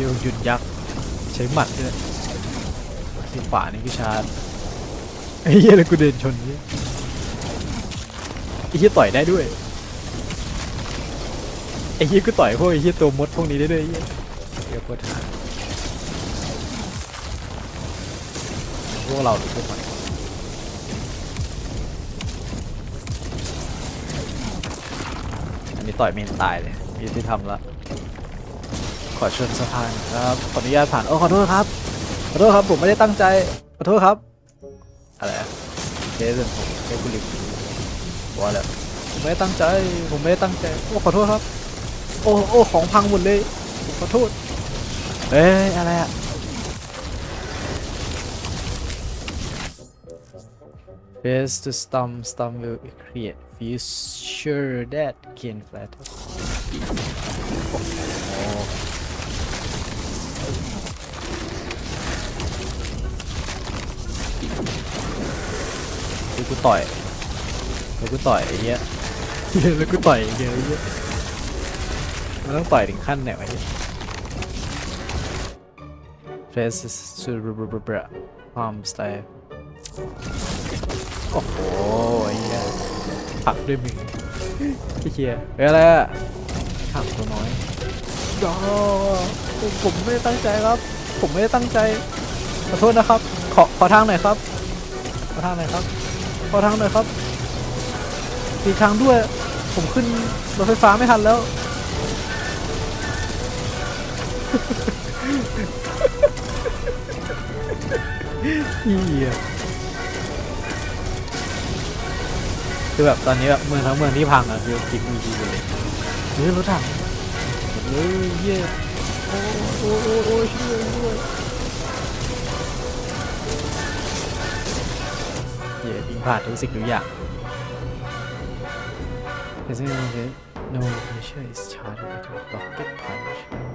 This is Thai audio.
คิวหยุดยักษ์ใช้หมัดด้วยที่ขวานี่คือชาร์ไอ้เหี้ยเลยกูเดินชนนี่ไอ้เหี้ยต่อยได้ด้วยไอ้เหี้ยกูต่อยพวกไอ้เหี้ยตัวมดพวกนี้ได้ด้วยไอ้เหี้ยเดี๋ยวปวดหาพวกเราหรือพวกมันอันนี้ต่อยม่เห็นตายเลยยุติธรรมละ ขอชนสะพานครับ ขออนุญาตผ่านโอ้ขอโทษครับ ขอโทษครับผมไม่ได้ตั้งใจ ขอโทษครับ อะไรอะเคสผมเคสบุหรี่บอกว่าแล้วผมไม่ได้ตั้งใจ ผมไม่ได้ตั้งใจ โอ้ขอโทษครับ โอ้โอ้ของพังหมดเลย ผมขอโทษ เอ้ยอะไรอะ Best to stump stump will create future that can flat โอ้ กูต่อยแล้วกูต่อยไอ้เหี้ยแล้วกูต่อยไอ้เหี้ยไอ้เหี้ยมันต้องต่อยถึงขั้นไหนวะเหี้ย Press to palm style โอ้โหไอ้เหี้ยผักด้วยมือไอ้เหี้ยเฮ้ยอะไรอะหักตัวน้อยดอผมไม่ได้ตั้งใจครับ ผมไม่ได้ตั้งใจขอโทษนะครับ ขอขอทางหน่อยครับขอทางหน่อยครับ ขอทางหน่อยครับอีกทางด้วย ผมขึ้นรถไฟฟ้าไม่ทันแล้วเฮียคือแบบตอนนี้แบบเมืองทั้งเมืองที่พังอะคือคิดมีทีเลยเฮ้ยรถถังเฮ้ยเหี้ยโอ้โอ้โอ้โอ้ช่วยช่วย ผ่านทุกสิ่งทุกอย่าง Doesn't it? No, pressure is charged with a rocket punch.